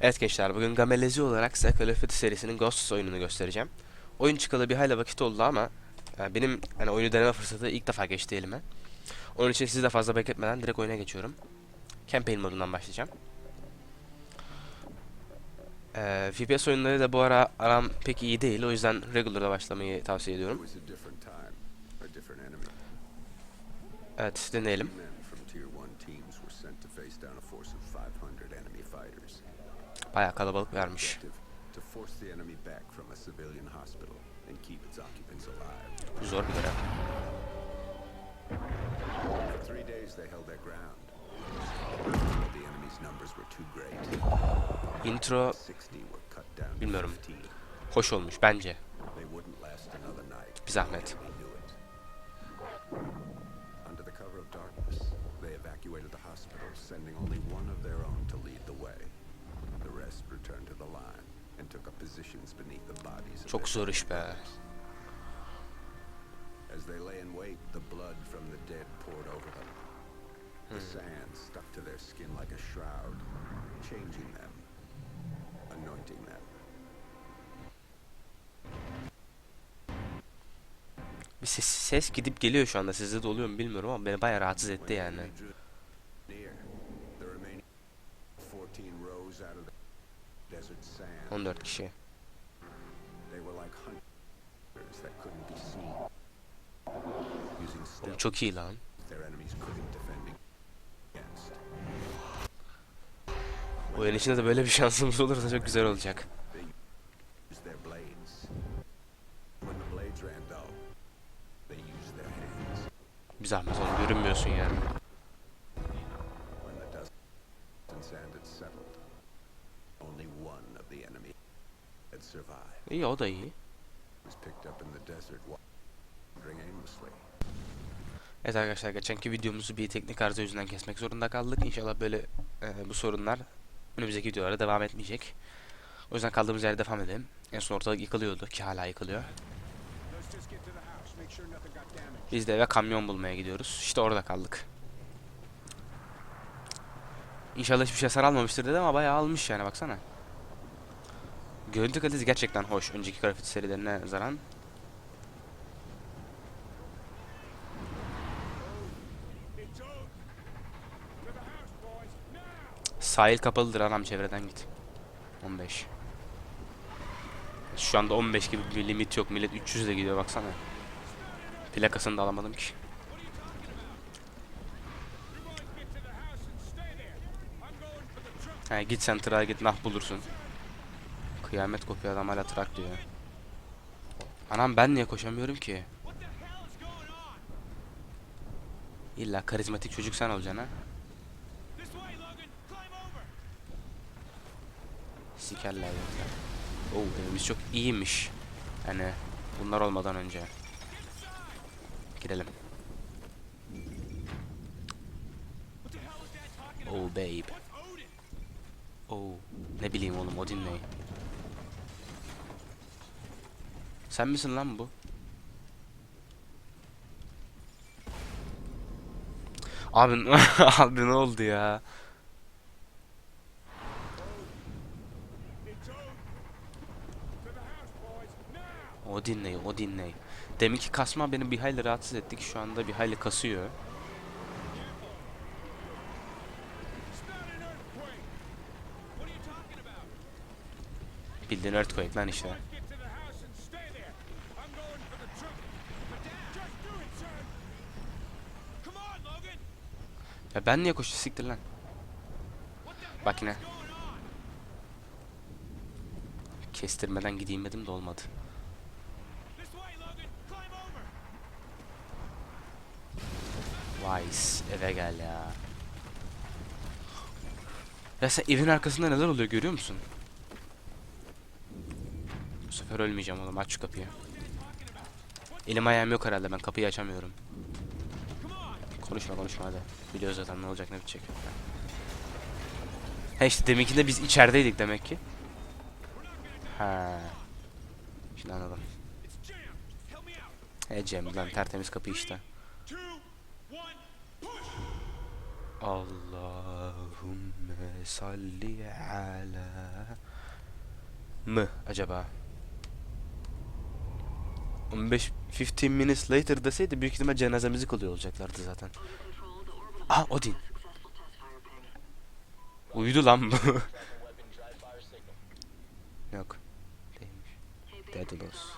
Evet gençler bugün Gamelezi olarak size Call of Duty serisinin Ghosts oyununu göstereceğim. Oyun çıkalı bir hayli vakit oldu ama e, benim hani oyunu deneme fırsatı ilk defa geçti elime. Onun için sizi de fazla bekletmeden direkt oyuna geçiyorum. Campaign modundan başlayacağım. E, FPS oyunları da bu ara aram pek iyi değil o yüzden Regular'da başlamayı tavsiye ediyorum. Evet deneyelim. The enemy's numbers were too great. Intro 60 were cut down to Bilmiyorum. 15. hoş olmuş bence. Bir zahmet. Under the cover of darkness, they evacuated the hospital, sending only one of their own Çok zor iş be. As they lay in wait, the blood from the dead poured over them. The sand stuck to their skin like a shroud, changing them, anointing them. Bir ses, ses gidip geliyor şu anda sizde de oluyor mu bilmiyorum ama beni bayağı rahatsız etti yani. 14 kişi. Oğlum çok iyi lan. Oyun içinde de böyle bir şansımız olursa çok güzel olacak. İyi o da iyi. was picked up in the desert wandering aimlessly. Evet arkadaşlar geçenki videomuzu bir teknik arıza yüzünden kesmek zorunda kaldık. İnşallah böyle e, bu sorunlar önümüzdeki videolara devam etmeyecek. O yüzden kaldığımız yerde devam edelim. En son ortalık yıkılıyordu ki hala yıkılıyor. Biz de eve kamyon bulmaya gidiyoruz. İşte orada kaldık. İnşallah hiçbir şey hasar almamıştır dedi ama bayağı almış yani baksana. Görüntü kalitesi gerçekten hoş. Önceki grafit serilerine nazaran. Sahil kapalıdır anam çevreden git. 15. Şu anda 15 gibi bir limit yok. Millet 300 ile gidiyor baksana. Plakasını da alamadım ki. He git sen tırağa git nah bulursun. Kıyamet kopuyor adam hala trak diyor. Anam ben niye koşamıyorum ki? İlla karizmatik çocuk sen olacaksın ha. Sikerler ya. Oo evimiz çok iyiymiş. Hani bunlar olmadan önce. Girelim. Oh babe. Oh ne bileyim oğlum Odin ne? Sen misin lan bu? Abi abi ne oldu ya? O dinley, o dinley. Deminki kasma beni bir hayli rahatsız etti ki şu anda bir hayli kasıyor. Bildiğin earthquake lan işte. Ya ben niye koştu siktir lan. Bak yine. Kestirmeden gideyim dedim de olmadı. Vice eve gel ya. Ya sen evin arkasında neler oluyor görüyor musun? Bu sefer ölmeyeceğim oğlum aç şu kapıyı. Elim ayağım yok herhalde ben kapıyı açamıyorum. Konuşma konuşma hadi. Biliyoruz zaten ne olacak ne bitecek. He işte deminkinde biz içerideydik demek ki. Ha. Şimdi anladım. He Cem lan tertemiz kapı işte. Allahümme salli ala mı acaba? 15 15 minutes later deseydi büyük ihtimal cenazemizi kılıyor olacaklardı zaten. Ah Odin. Uyudu lan. Yok. Değilmiş. Daedalus.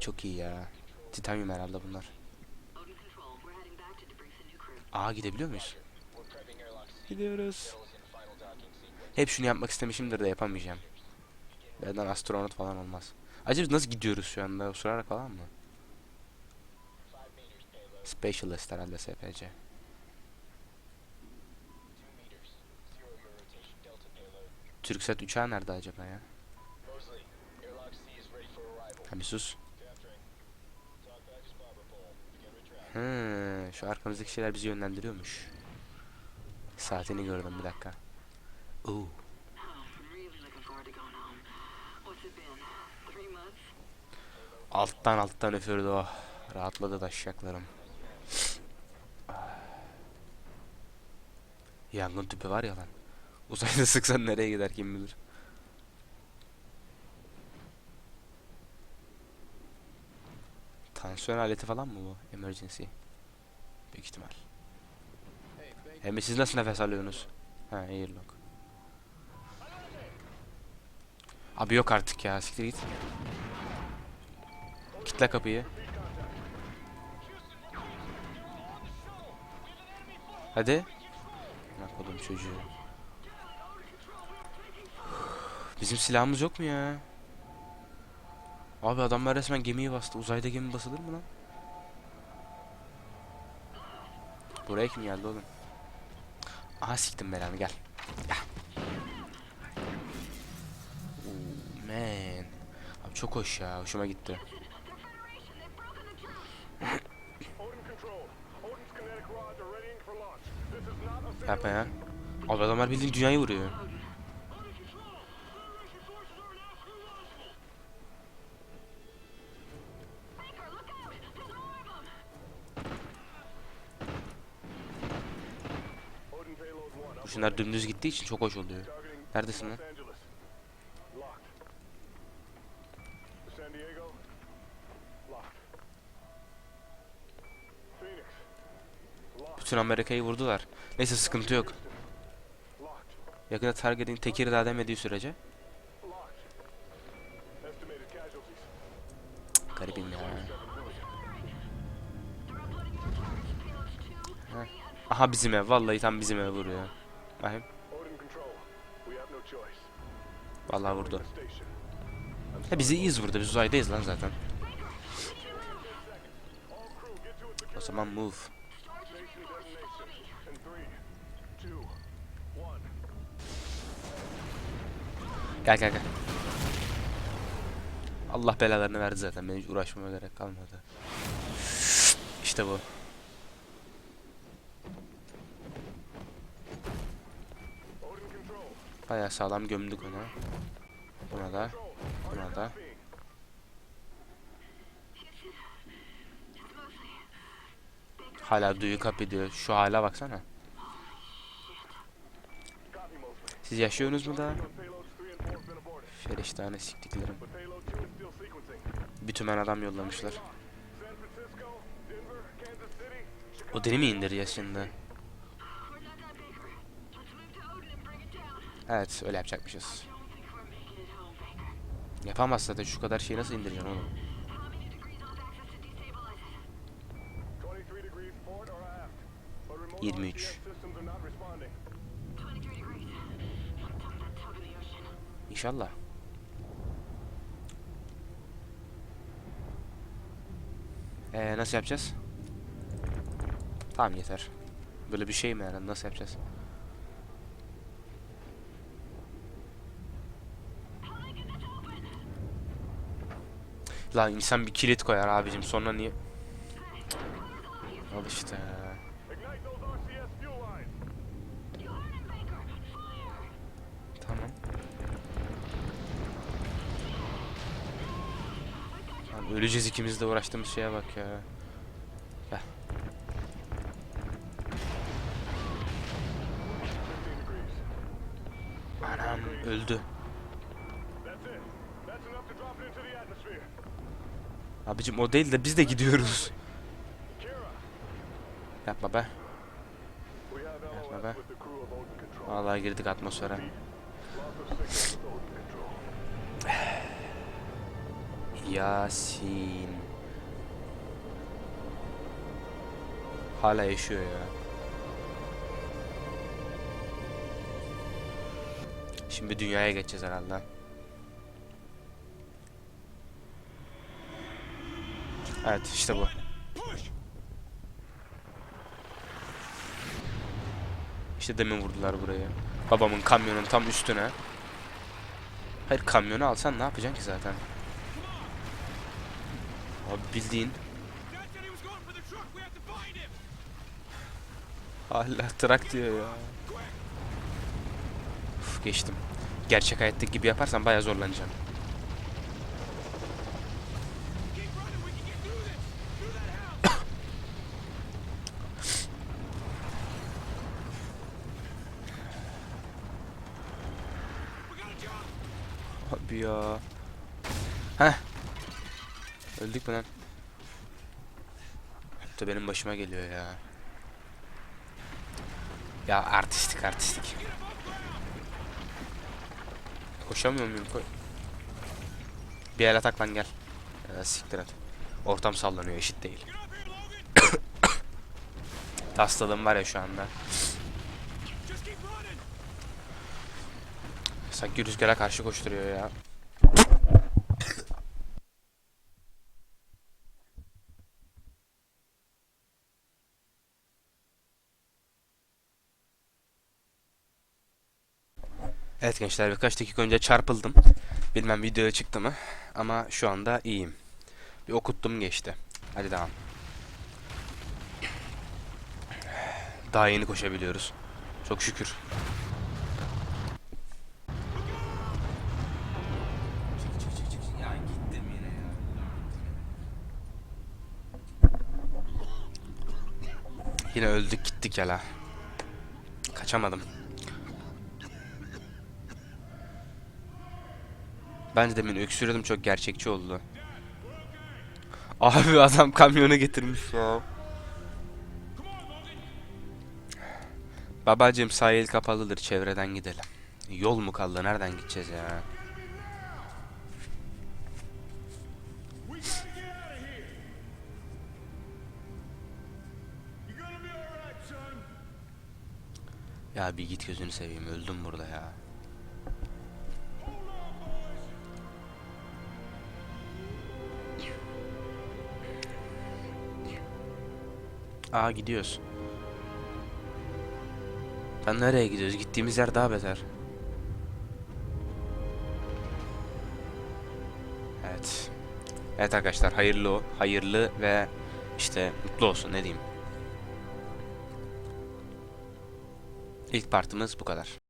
Çok iyi ya. Titanium herhalde bunlar. Aa gidebiliyor muyuz? Gidiyoruz. Hep şunu yapmak istemişimdir de yapamayacağım. Benden astronot falan olmaz. Acaba biz nasıl gidiyoruz şu anda? Osurarak falan mı? Specialist herhalde SPC. Türksat uçağı nerede acaba ya? Ha bir sus. Hı, şu arkamızdaki şeyler bizi yönlendiriyormuş. Saatini gördüm bir dakika. Oo. Alttan alttan üfürdü o. Rahatladı taşacaklarım. Yangın tüpü var ya lan. Uzayda sıksan nereye gider kim bilir. Tansiyon aleti falan mı bu? Emergency. Büyük ihtimal. Hem siz nasıl nefes alıyorsunuz? Ha airlock. Abi yok artık ya siktir git. Kitle kapıyı. Hadi. Bak oğlum çocuğu. Bizim silahımız yok mu ya? Abi adamlar resmen gemiyi bastı. Uzayda gemi basılır mı lan? Buraya kim geldi oğlum? Aha siktim belanı gel. Gel. Oo, man. Abi çok hoş ya. Hoşuma gitti. Yapma ya. Abi adamlar bildiğin dünyayı vuruyor. Odin payload 1 up Şunlar dümdüz gittiği için çok hoş oluyor. Neredesin lan? Bütün Amerika'yı vurdular. Neyse sıkıntı yok. Yakında targeting Tekirdağ demediği sürece. Casualties. Garibim ya. Aha bizim ev. Vallahi tam bizim ev vuruyor. Bakayım. Vallahi vurdu. Ya bizi iyiyiz burada. Biz uzaydayız lan zaten. O zaman move. Gel gel gel. Allah belalarını verdi zaten. Benim hiç uğraşmama gerek kalmadı. İşte bu. Bayağı sağlam gömdük onu. Buna da. Buna da. Hala duyu kap ediyor. Şu hala baksana. Siz yaşıyorsunuz mu daha? Aborted. Şeriştahane siktiklerim. But payload 2 is still sequencing. Bir tümen adam yollamışlar. O deli mi indireceğiz şimdi? Evet öyle yapacakmışız. Yapamaz zaten şu kadar şeyi nasıl indireceksin oğlum? How many degrees Ee, nasıl yapacağız? Tamam yeter. Böyle bir şey mi yani? Nasıl yapacağız? Lan insan bir kilit koyar abicim sonra niye? Al işte. Lan öleceğiz ikimiz de uğraştığımız şeye bak ya. Gel. Anam öldü. Abicim o değil de biz de gidiyoruz. Yapma be. Yapma be. Vallahi girdik atmosfere. Yasin. Hala yaşıyor ya. Şimdi dünyaya geçeceğiz herhalde. Evet işte bu. İşte demin vurdular burayı. Babamın kamyonun tam üstüne. Hayır kamyonu alsan ne yapacaksın ki zaten? Abi bildiğin Hala trak diyor ya. Uf, geçtim. Gerçek hayattaki gibi yaparsan bayağı zorlanacağım. Abi ya. Öldük mü lan? Hep de benim başıma geliyor ya. Ya artistik artistik. Koşamıyor muyum? Koy. Bir el atak lan gel. Ya, siktir et. Ortam sallanıyor eşit değil. Hastalığım var ya şu anda. Sanki rüzgara karşı koşturuyor ya. Evet gençler birkaç dakika önce çarpıldım. Bilmem videoya çıktı mı ama şu anda iyiyim. Bir okuttum geçti. Hadi devam. Daha yeni koşabiliyoruz. Çok şükür. Yine öldük gittik ya la. Kaçamadım. Ben de demin öksürüyordum çok gerçekçi oldu. Abi adam kamyonu getirmiş ya. Babacım sahil kapalıdır çevreden gidelim. Yol mu kaldı nereden gideceğiz ya? Ya bir git gözünü seveyim öldüm burada ya. Aa gidiyoruz. Lan nereye gidiyoruz? Gittiğimiz yer daha beter. Evet. Evet arkadaşlar hayırlı o. Hayırlı ve işte mutlu olsun ne diyeyim. İlk partimiz bu kadar.